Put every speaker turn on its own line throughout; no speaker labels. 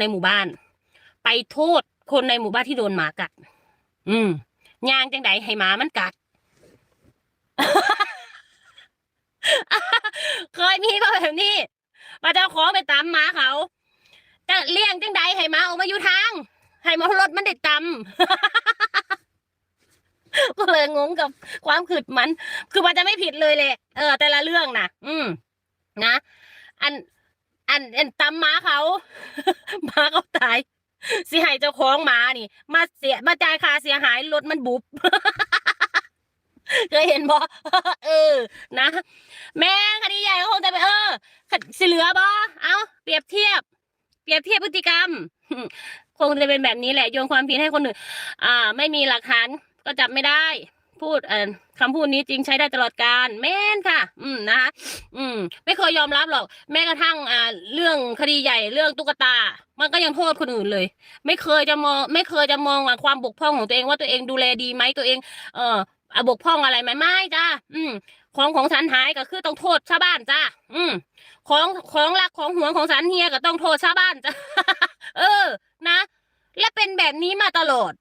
นในหมู่บ้าน ไปโทษคนในหมู่บ้านที่โดนหมากัด อืมยางจังใดให้หมามันกัด เคยมีป่ะแบบนี้มาเจ้าของไปตามหมาเขาจะเลี้ยงจังใดให้หมาออกมาอยู่ทาง ให้มารถมันได้ตำก็เลยงงกับความขืดมัน คือมันจะไม่ผิดเลยแหละ เออ แต่ละเรื่องนะอืม นะ อัน อันอันตำหมาเขาหมาเขาตายสิให้เจ้าของหมานี่ มาเสียมาจ่ายค่าเสียหายรถมันบุบเคยเห็นบ่เออ นะ แม่คดีใหญ่ก็คงจะไปเออคดสิเหลือบ่เอาเปรียบเทียบ เปรียบเทียบพฤติกรรม คงจะเป็นแบบนี้แหละโยนความผิดให้คนอื่น อ่า ไม่มีหลักฐานก็จับไม่ได้ พูดเออคำพูดนี้จริงใช้ได้ตลอดการแม่นค่ะ อืมนะคะอืม ไม่เคยยอมรับหรอก แม้กระทั่งอ่าเรื่องคดีใหญ่เรื่องตุ๊กตา มันก็ยังโทษคนอื่นเลย ไม่เคยจะมอง ไม่เคยจะมองอะความบกพร่องของตัวเองว่าตัวเองดูแลดีไหมตัวเอง เอออะบกพร่องอะไรไหมไม่จ้าอืม ของของฉันหายก็คือต้องโทษชาวบ้านจ้าอืม ของของรักของห่วงของฉันเฮียก็ต้องโทษชาวบ้านจ้าเออ นะ และเป็นแบบนี้มาตลอด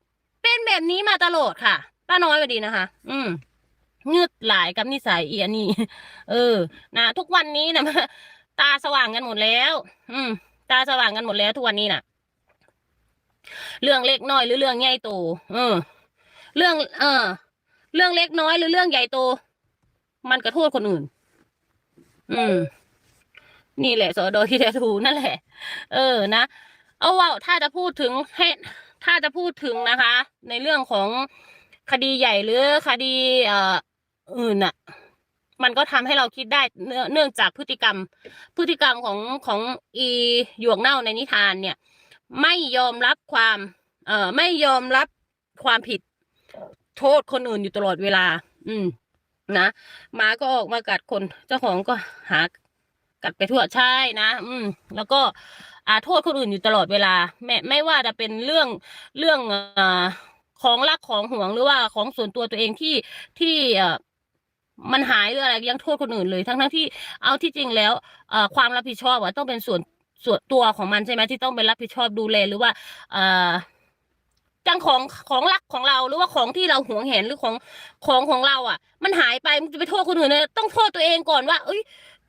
เป็นแบบนี้มาตลอดค่ะ ป้าน้อยก็ดีนะคะ อืมงืดหลายกับนิสัยเอียนี่ เออ นะทุกวันนี้นะตาสว่างกันหมดแล้ว อืม ตาสว่างกันหมดแล้วทุกวันนี้น่ะ เรื่องเล็กน้อยหรือเรื่องใหญ่โต เออ เรื่อง เออ เรื่องเล็กน้อยหรือเรื่องใหญ่โต มันกระโทษคนอื่น อืม นี่แหละสอดอที่แท้ถูนั่นแหละ เออ นะ เอาว่าถ้าจะพูดถึงให้ ถ้าจะพูดถึงนะคะ ในเรื่องของ คดีใหญ่หรือคดีเอ่ออื่นน่ะ มันก็ทำให้เราคิดได้เนื่องเนื่องจากพฤติกรรม พฤติกรรมของของอีหยวกเน่าในนิทานเนี่ย ไม่ยอมรับความ เอ่อไม่ยอมรับความผิด โทษคนอื่นอยู่ตลอดเวลา อืม นะหมาก็ออกมากัดคน เจ้าของก็หากัดไปทั่วใช่นะ อืม แล้วก็อาโทษคนอื่นอยู่ตลอดเวลา ไม่ไม่ว่าจะเป็นเรื่องเรื่องอ่อ ของรักของห่วงหรือว่าของส่วนตัวตัวเองที่ที่เอ่อมันหายหรืออะไรยังโทษคนอื่นเลย ทั้งทั้งที่เอาที่จริงแล้วเอ่อความรับผิดชอบอะต้องเป็นส่วนส่วนตัวของมันใช่ไหมที่ต้องเป็นรับผิดชอบดูแลหรือว่าเอ่อจังของของรักของเราหรือว่าของที่เราหวงเห็นหรือของของของเราอะ มันหายไปมันจะไปโทษคนอื่นเนี่ยต้องโทษตัวเองก่อนว่า เอ้ย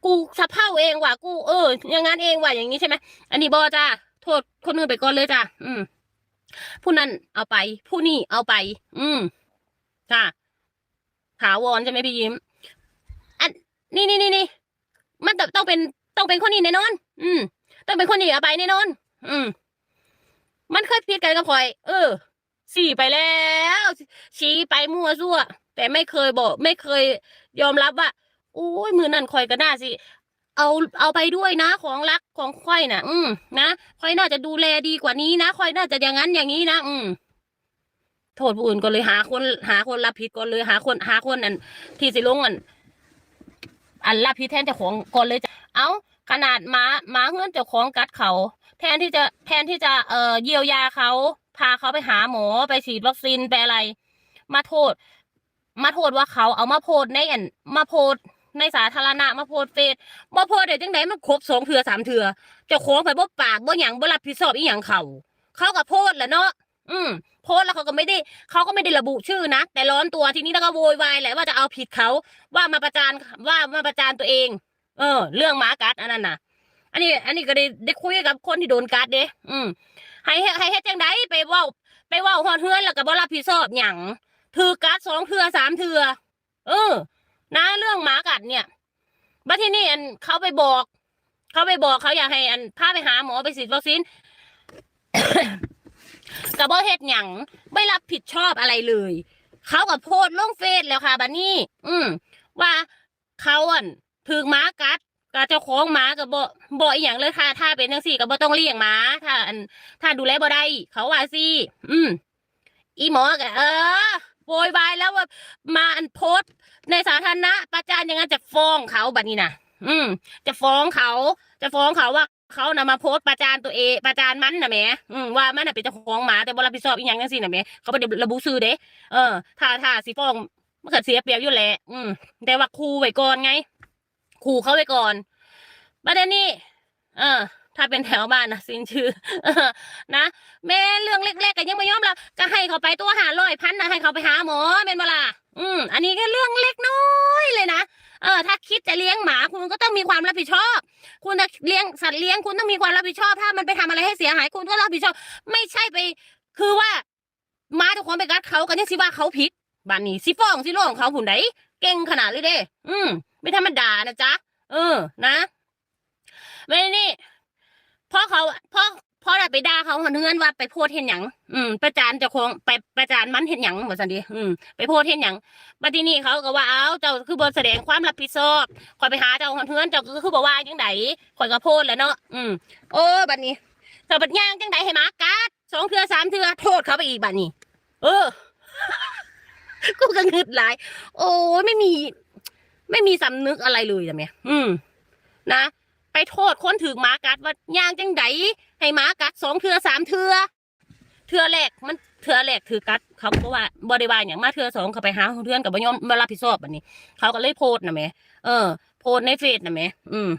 กูสะเพร่าเองว่ะกูเอออย่างนั้นเองว่ะอย่างนี้ใช่ไหมอันนี้บอจ้าโทษคนอื่นไปก่อนเลยจ้าอืม ผู้นั้นเอาไป ผู้นี่เอาไป อืมค่ะ ถาวรใช่ไหมพี่ยิ้มอันนี่นี่นี่นี่มันต้องเป็นต้องเป็นคนนี้แน่นอน อืม ต้องเป็นคนนี้เอาไปแน่นอน อืม มันเคยผิดกันกับพลอย เออสี่ไปแล้ว ชี้ไปมั่วซั่ว แต่ไม่เคยบอก ไม่เคยยอมรับว่าโอ้ยมือนั่นคอยก็น่าสิ เอาเอาไปด้วยนะของรักของค่อยน่ะ อืมนะค่อยน่าจะดูแลดีกว่านี้นะค่อยน่าจะอย่างนั้นอย่างนี้นะอืมโทษผู้อื่นก็เลยหาคน หาคนรับผิดก่อนเลยหาคนหาคนอัน ที่สิลงอัน อันรับผิดแทนเจ้าของก่อนเลยจะเอาขนาดหมาหมาเฮือนเจ้าของกัดเขา แทนที่จะแทนที่จะเอ่อเยียวยาเขาพาเขาไปหาหมอไปฉีดวัคซีนไปอะไร มาโทษ มาโทษว่าเขาเอามาโพสต์ในอันมาโพสต์ ในสาธารณะมาโพสเฟซบ่โพสต์ได้จังไดมันครบสองเถื่อสามเถื่อจ้าของไปบ่ปากบ่หยังบ่รับผิดชอบอีหยังเขาเขาก็โพสแหละเนาะอืมโพสแล้วเขาก็ไม่ได้เขาก็ไม่ได้ระบุชื่อนะแต่ร้อนตัวทีนี้แล้วก็โวยวายแหละว่าจะเอาผิดเขาว่ามาประจานว่ามาประจานตัวเอง เออ เรื่องหมากัดอันนั้นน่ะ อันนี้ อันนี้ก็ได้ได้คุยกับคนที่โดนกัดเด้อืมให้ให้ให้เฮ็ดจังไดไปว้าไปว้าฮอดเฮือนแล้วก็บ่รับผิดชอบหยังถือกัดสองเถื่อสามเถื่อเออ นะเรื่องหมากัดเนี่ยบัดที่นี่อันเขาไปบอก เขาไปบอกเขาอยากให้อันพาไปหาหมอไปฉีดวัคซีนกับบ่เฮ็ดหยังไม่รับผิดชอบอะไรเลย เขากับโพสต์ลงเฟซแล้วค่ะบัดนี้ อืม ว่าเขาอันถือหมากัดกับเจ้าของหมากับบ่บ่อีหยังเลยค่ะ ถ้าเป็นจังซี่ก็บ่ต้องเลี้ยงหมาถ้า อัน ถ้าดูแลบ่ได้เขาว่าสิอืม อีหมอก็เออ แล้วว่ามาอันโพสต์ในสาธารณะประจานอย่างนั้นจะฟ้องเขาบัดนี้นะอืม จะฟ้องเขา จะฟ้องเขาว่าเขานำมาโพสประจานตัวเองประจานมันนะแม่อืมว่ามันน่ะเป็นเจ้าของหมาแต่บรับผิดชอบอีหยังจังซี่นะแม่เขาบ่ได้ระบุชื่อเด้เออถ้าถ้าสิฟ้องมันก็เสียเปรียบอยู่แหละอืม แต่ว่าครูไว้ก่อนไงครูเขาไว้ก่อนประเด็นนี้ เออ ถ้าเป็นแถวบ้านนะสิ้นชื่อนะแม่เรื่องเล็กๆก็ยังไม่ยอมละก็ให้เขาไปตัวหาร้อยพันนะให้เขาไปหาหมอเป็นเวลาอืมอันนี้ก็เรื่องเล็กน้อยเลยนะเออถ้าคิดจะเลี้ยงหมาคุณก็ต้องมีความรับผิดชอบ คุณจะเลี้ยงสัตว์เลี้ยงคุณต้องมีความรับผิดชอบ ถ้ามันไปทำอะไรให้เสียหายคุณก็รับผิดชอบ ไม่ใช่ไป คือว่าหมาทุกคนไปกัดเขากันยังสิว่าเขาผิดบ้านนี้สิฟ้องสิร้องเขาผุนไดเก่งขนาดเลยเด้ อืม ไม่ธรรมดานะจ๊ะ เออ นะไม่นี่ พ่อเขาพ่อพ่อได้ไปด่าเขาเฮือนว่าไปโพดเห็นหยังอืมประจานเจ้าของไปประจานมันเห็นหยังว่าซั่นดิอืมไปโพดเห็นหยังบัดนี้เขาก็ว่าเอ้าเจ้าคือบ่แสดงความรับผิดชอบคอยไปหาเจ้าหันเฮือนเจ้าก็คือบ่ว่าจังไดคอยก็โพดแล้วเนาะอืมโอ้บัดนี้ถ้าบัดย่างจังไดให้หมากัดสองเทื่อสามเทื่อโทษเขาไปอีกบัดนี้ เออกูก็งึดหลาย โอ้ไม่มี ไม่มีสำนึกอะไรเลยจ้ะแม่อืม นะ ไปโทษคนถือหมากัดว่าย่างจังไดให้หมากัดสองเทือสามเทือเทือแรกมันเทือแรกถือกัด เขาก็ว่าบริวารอย่างมาเทือสองเขาไปหาเพื่อนกับบยอมมารับผิดชอบแบบนี้ เขาก็เลยโพสนะแม่เออ โพสในเฟซนะแม่อืม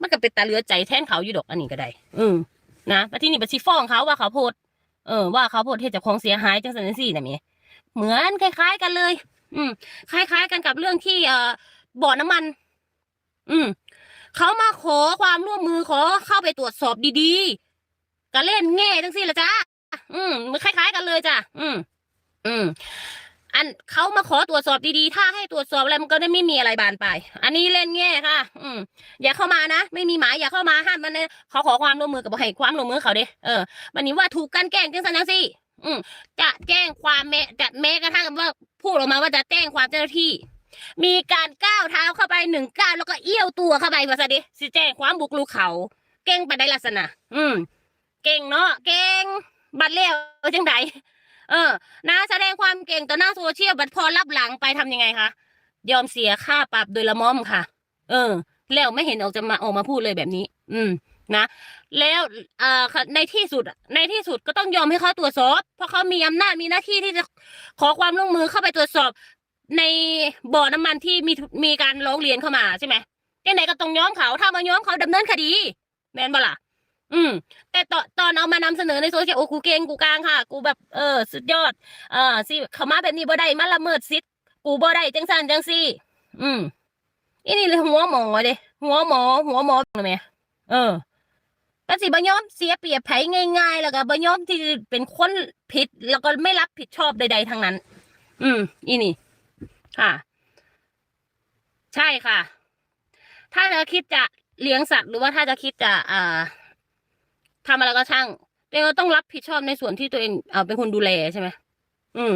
มันก็เป็นตาเหลือใจแทนเขาอยู่ดอกอันนี้ก็ได้ อืมนะแล้วที่นี่ไปชี้ฟ้องเขาว่าเขาโพสเออ ว่าเขาโพสเหตุจากของเสียหายจังสันสี่นะแม่เหมือนคล้าย ๆ กันเลย อืม คล้าย ๆ กันกับเรื่องที่เอ่อบ่อน้ำมัน อืม เขามาขอความร่วมมือขอเข้าไปตรวจสอบดีๆก็เล่นแง่ทั้งสิ้นละจ้าอืมมันคล้าย ๆ กันเลยจ้ะอืม อืม อันเขามาขอตรวจสอบดีๆ ถ้าให้ตรวจสอบอะไรมันก็ได้ไม่มีอะไรบานไป อันนี้เล่นแง่ค่ะ อืม อย่าเข้ามานะ ไม่มีหมายอย่าเข้ามาห้ามมันนะเขาขอความร่วมมือกับให้ความร่วมมือเขาเด้เออวันนี้ว่าถูกกันแกล้งจังสันจังสิอืม จะแจ้งความแม้จะแม้กระทั่งว่าพูดออกมาว่าจะแจ้งความเจ้าหน้าที่ มีการก้าวเท้าเข้าไปหนึ่งก้าวแล้วก็เอี้ยวตัวเข้าไปว่าซะดิสิแจ้งความบุกรุกเขา เก่งไปได้ลักษณะ อืม เก่งเนาะเก่งบัดเลี้ยวจังไดเออนะแสดงความเก่งต่อหน้าโซเชียลบัดพอรับหลังไปทำยังไงคะยอมเสียค่าปรับโดยละม่อมค่ะ เออ แล้วไม่เห็นออกจะมาออกมาพูดเลยแบบนี้ อืมนะแล้วเอ่อในที่สุดในที่สุดก็ต้องยอมให้เขาตรวจสอบ เพราะเขามีอำนาจมีหน้าที่ที่จะขอความร่วมมือเข้าไปตรวจสอบ ในบ่อน้ำมันที่มีมีการร้องเรียนเข้ามาใช่ไหมยังไงก็ต้องย้อมเขาถ้ามาย้อมเขาดำเนินคดี แมนบ่ล่ะอืม แต่ตอนตอนเอามานำเสนอในโซเชียลโอ้กูเก่งกูกลางค่ะ กูแบบเออ สุดยอด เออสิเขามาแบบนี้บ่ได้มาละเมิดสิทธิ์กูบ่ได้จังสันจังซี่อืมอีนี่เลยหัวหมอเด้หัวหมอ หัวหมอแม่เออก็สิบ่ยอมเสียเปรียบไผง่าย ๆ แล้วก็บ่ยอมที่เป็นคนผิดแล้วก็ไม่รับผิดชอบใด ๆทั้งนั้น อืม อีนี่ ค่ะ ใช่ค่ะ ถ้าจะคิดจะเลี้ยงสัตว์หรือว่าถ้าจะคิดจะอ่าทำอะไรก็ช่างตัวเองก็ต้องรับผิดชอบในส่วนที่ตัวเองเอ่าเป็นคนดูแลใช่ไหมอืม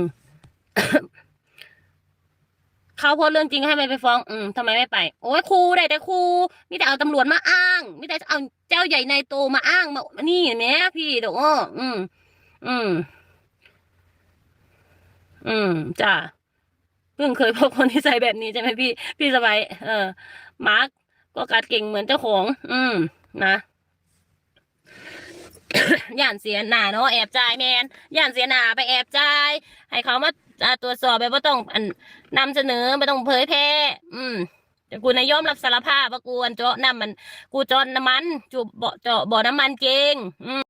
เขาโพสเรื่องจริงให้มันไปฟ้อง อืมทำไมไม่ไป โอ้ยครูได้แต่ครูมีแต่เอาตำรวจมาอ้างมีแต่เอาเจ้าใหญ่ในายโตมาอ้างมานี่แหม่พี่เดี๋ยวอ้ออืมอืม อืมจ้า เพิ่งเคยพบคนที่ใส่แบบนี้ใช่ไหมพี่ พี่สบายเออ มาร์กก็กัดเก่งเหมือนเจ้าของ อืม นะย่านเสียหนาเนาะแอบจ่ายแมนย่านเสียหนาไปแอบจ่าย ให้เขามาตรวจสอบแบบว่าต้องอันนำเสนอไม่ต้องเผยแพร่อืมแต่กูนายยอมรับสารภาพว่ากูอันเจาะน้ำมัน กูจาะน้ำมันจูบเจาะบ่อน้ำมันจริงอืม